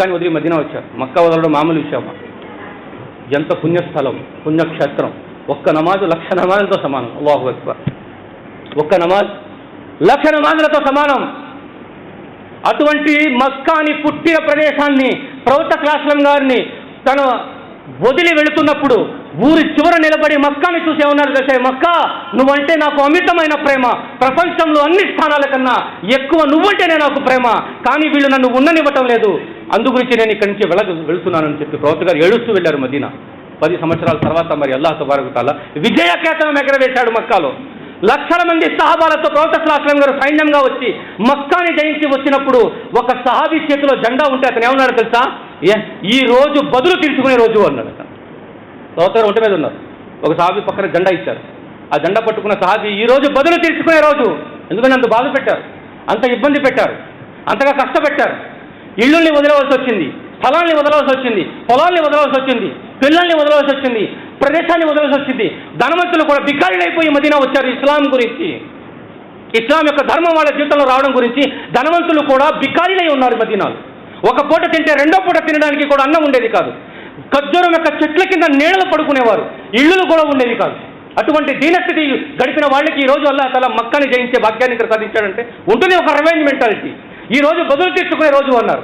మక్కాని వదిలి మదీనా వచ్చారు. మక్కా వదలడం మామూలు విషయం ఎంత పుణ్యస్థలం పుణ్యక్షేత్రం. ఒక్క నమాజు లక్ష నమాజులతో సమానం. అల్లాహు అక్బర్. ఒక్క నమాజ్ లక్ష నమాజులతో సమానం. అటువంటి మక్కాని పుట్టిన ప్రదేశాన్ని ప్రభుత్వ క్లాస్లం గారిని తను వదిలి వెళుతున్నప్పుడు ఊరి చివర నిలబడి మక్కాని చూసి ఉన్నారు దశ మక్కా నువ్వంటే నాకు అమితమైన ప్రేమ. ప్రపంచంలో అన్ని స్థానాల కన్నా ఎక్కువ నువ్వంటేనే నాకు ప్రేమ. కానీ వీళ్ళు నన్ను ఉండనివ్వటం లేదు. అందు గురించి నేను ఇక్కడి నుంచి వెళ్ళ వెళుతున్నానని చెప్పి ప్రవక్త గారు ఏడుస్తూ వెళ్ళారు మదీనా. పది సంవత్సరాల తర్వాత మరి అల్లాహ్ తబారకుతాల విజయకేతనం ఎగరవేశాడు మక్కాలో. లక్షల మంది సహాబాలతో ప్రవక్త సలాహం గారు సైన్యంగా వచ్చి మక్కాని జయించి వచ్చినప్పుడు ఒక సహాబీ చేతిలో జెండా ఉంటే అతను ఏమన్నాడు తెలుసా? ఏ ఈ రోజు బదులు తీర్చుకునే రోజు అన్నాడు అతను. ప్రవక్త గారు ఒంటి మీద ఉన్నారు. ఒక సహాబీ పక్కన జెండా ఇచ్చారు. ఆ జెండా పట్టుకున్న సహాబీ ఈ రోజు బదులు తీర్చుకునే రోజు. ఎందుకంటే అంత బాధ పెట్టారు. అంత ఇబ్బంది పెట్టారు. అంతగా కష్టపెట్టారు. ఇళ్ళుల్ని వదలవలసి వచ్చింది స్థలాన్ని వదలవలసి వచ్చింది పొలాల్ని వదలవలసి వచ్చింది పిల్లల్ని వదలవలసి వచ్చింది ప్రదేశాన్ని వదలవలసి వచ్చింది. ధనవంతులు కూడా బికారులైపోయి మదీనా వచ్చారు ఇస్లాం గురించి. ఇస్లాం యొక్క ధర్మం వాళ్ళ జీవితంలో రావడం గురించి ధనవంతులు కూడా బికారిలై ఉన్నారు మదీనాలు. ఒక పూట తింటే రెండో పూట తినడానికి కూడా అన్నం ఉండేది కాదు. ఖర్జూరం యొక్క చెట్ల కింద నీడలు పడుకునేవారు ఇళ్ళు కూడా ఉండేది కాదు. అటువంటి దీనస్థితి గడిపిన వాళ్ళకి ఈ రోజు అల్లా తల మక్కని జయించే భాగ్యాన్ని ఇక్కడ సాధించాడంటే ఉంటుంది ఒక రివెంజ్ మెంటాలిటీ ఈ రోజు బదులు తీర్చుకునే రోజు అన్నారు.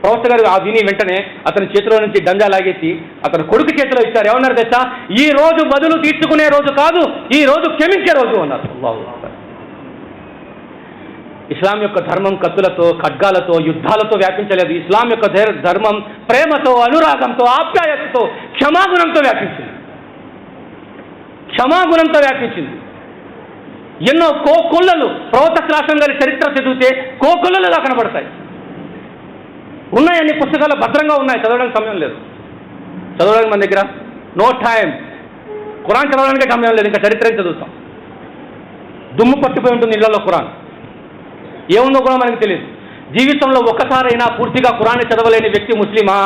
ప్రవక్త గారు ఆ విని వెంటనే అతని చేతిలో నుంచి డంజా లాగేసి అతని కొడుకు చేతిలో ఇచ్చారు. ఏమన్నారు తెచ్చా ఈ రోజు బదులు తీర్చుకునే రోజు కాదు ఈ రోజు క్షమించే రోజు అన్నారు. ఇస్లాం యొక్క ధర్మం కత్తులతో ఖడ్గాలతో యుద్ధాలతో వ్యాపించలేదు. ఇస్లాం యొక్క ధర్మం ప్రేమతో అనురాగంతో ఆప్యాయతతో క్షమాగుణంతో వ్యాపించింది. క్షమాగుణంతో వ్యాపించింది. ఎన్నో కోకొల్లలు ప్రవత క్లాసం గారి చరిత్ర చదివితే కోకొల్లలుగా కనబడతాయి. ఉన్నాయన్ని పుస్తకాలు భద్రంగా ఉన్నాయి చదవడానికి సమయం లేదు. చదవడానికి మన దగ్గర నో టైం ఖురాన్ చదవడానికి సమయం లేదు ఇంకా చరిత్ర చదువుతాం? దుమ్ము పట్టిపోయి ఉంటుంది ఇళ్ళలో ఖురాన్. ఏముందో కూడా మనకు తెలియదు. జీవితంలో ఒక్కసారైనా పూర్తిగా ఖురాన్ని చదవలేని వ్యక్తి ముస్లిమా?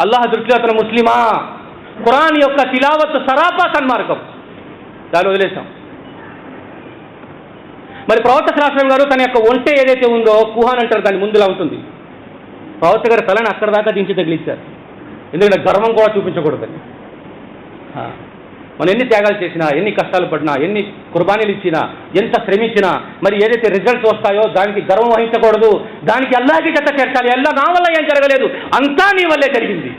అల్లాహ్ దృష్టిలో అతను ముస్లిమా? ఖురాన్ యొక్క తిలావత్ సరాపా సన్మార్గం. దాన్ని వదిలేసాం మరి ప్రవక్త శాస్త్రం గారు తన యొక్క ఒంట ఏదైతే ఉందో కుహాన్ అంటారు దాని ముందులా ఉంటుంది. ప్రవక్త గారు తలని అక్కడ దాకా దించి తగిలిచ్చారు. ఎందుకంటే గర్వం కూడా చూపించకూడదని. మనం ఎన్ని త్యాగాలు చేసినా ఎన్ని కష్టాలు పడినా ఎన్ని కుర్బానీలు ఇచ్చినా ఎంత శ్రమించినా మరి ఏదైతే రిజల్ట్స్ వస్తాయో దానికి గర్వం వహించకూడదు. దానికి అల్లాకి చెత్త చేర్చాలి. అల్లా నా వల్ల ఏం జరగలేదు. అంతా నీ వల్లే జరిగింది.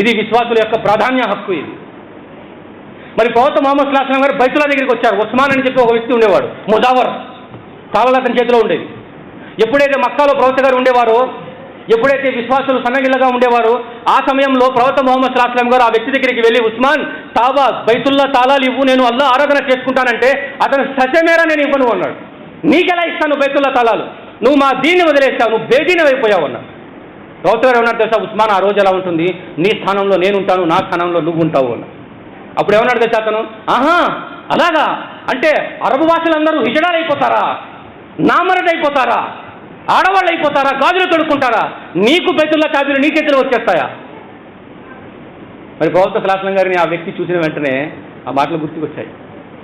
ఇది విశ్వాసుల యొక్క ప్రాధాన్య హక్కు ఇది. మరి ప్రవక్త మహమ్మద్ సుల్లాహం గారు బైతుల దగ్గరికి వచ్చారు. ఉస్మాన్ అని చెప్పి ఒక వ్యక్తి ఉండేవాడు. ముదావర్ తాళలు అతని చేతిలో ఉండేది. ఎప్పుడైతే మక్కాలో ప్రవక్త గారు ఉండేవారో ఎప్పుడైతే విశ్వాసులు సన్నగిల్లగా ఉండేవారో ఆ సమయంలో ప్రవక్త మొహమ్మద్ సుల్లాహం గారు ఆ వ్యక్తి దగ్గరికి వెళ్ళి ఉస్మాన్ తాబా బైతుల్లా తాళాలు ఇవ్వు నేను అల్లా ఆరాధన చేసుకుంటానంటే అతను సత్యమేరా నేను ఇవ్వను అన్నాడు. నీకెలా ఇస్తాను బైతుల్లా తాళాలు? నువ్వు మా దీన్ని వదిలేస్తావు నువ్వు బేదీని అయిపోయావు అన్నాడు. ప్రవక్త గారు ఏమన్నాడు తెలుసా? ఉస్మాన్ ఆ రోజు ఎలా ఉంటుంది? నీ స్థానంలో నేను ఉంటాను నా స్థానంలో నువ్వు ఉంటావు అన్నాడు. అప్పుడు ఏమన్నాడు తెచ్చా అతను? ఆహా అలాగా. అంటే అరబు భాషలందరూ హిజడాలు అయిపోతారా నామరడ్ అయిపోతారా ఆడవాళ్ళు అయిపోతారా గాజులు తొడుక్కుంటారా? నీకు బెతుల్లా చాబీలు నీ చేతిలో వచ్చేస్తాయా? మరి ప్రవక్త సలాసనం గారిని ఆ వ్యక్తి చూసిన వెంటనే ఆ మాటలు గుర్తుకొచ్చాయి.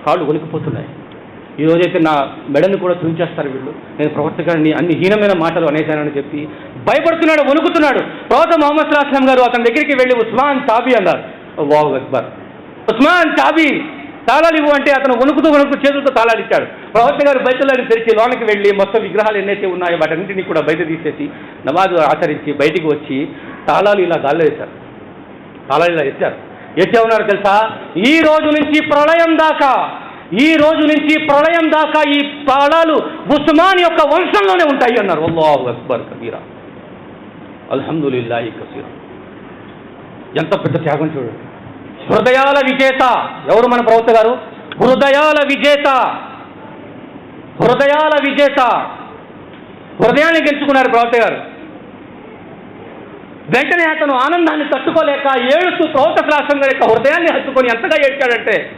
కాళ్ళు వణికిపోతున్నాయి. ఈరోజైతే నా మెడని కూడా తుంచేస్తారు వీళ్ళు. నేను ప్రవక్త గారిని అన్ని హీనమైన మాటలు అనేశానని చెప్పి భయపడుతున్నాడు వణుకుతున్నాడు. ప్రవక్త మొహమ్మద్ సలాహం గారు అతని దగ్గరికి వెళ్ళి ఉస్మాన్ తాబీ అన్నారు. వావ్ అక్బర్. ఉస్మాన్ చాబీ తాళాలు ఇవ్వు అంటే అతను వణుకుతూ వణుకు చేతులతో తాళాలు ఇచ్చాడు. ప్రవక్త గారు బయటలని తెరిచి లోనికి వెళ్ళి మొత్తం విగ్రహాలు ఎన్నైతే ఉన్నాయో వాటన్నింటినీ కూడా బయట తీసేసి నమాజు ఆచరించి బయటికి వచ్చి తాళాలు ఇలా గాల్లో వేశారు. తాళాలు ఇలా ఎత్తారు. ఎత్తే ఉన్నారు తెలుసా? ఈ రోజు నుంచి ప్రళయం దాకా ఈ రోజు నుంచి ప్రళయం దాకా ఈ తాళాలు ఉస్మాన్ యొక్క వంశంలోనే ఉంటాయి అన్నారు. అల్లాహు అక్బర్ కబీరా. అల్హమ్దులిల్లాహి కసీరా. ఎంత పెద్ద త్యాగం చూడండి. హృదయాల విజేత. ఎవరు మన ప్రవక్త గారు? హృదయాల విజేత. హృదయాల విజేత. హృదయాన్ని గెలుచుకున్నారు ప్రవక్త గారు. వెంటనే అతను ఆనందాన్ని తట్టుకోలేక ఏడుస్తూ ప్రవక్త శాస్త్రం గారి యొక్క హృదయాన్ని హత్తుకొని ఎంతగా ఏడ్చాడంటే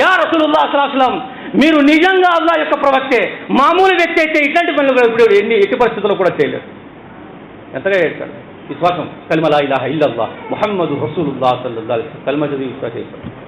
యా రసూలుల్లా అసలాసలం మీరు నిజంగా అల్లా యొక్క ప్రవక్తే మామూలు వ్యక్తి అయితే ఇట్లాంటి పనులు ఇప్పుడు ఎన్ని ఎట్టి పరిస్థితుల్లో కూడా చేయలేరు. ఎంతగా ఏడ్చాడు. విశ్వాసం కల్మలా ఇలాహ ఇల్లల్లా ముహమ్మదు రసూలుల్లా సల్లల్లాహు అలైహి వసల్లం కల్మ చదివి విశ్వాసం చేశాడు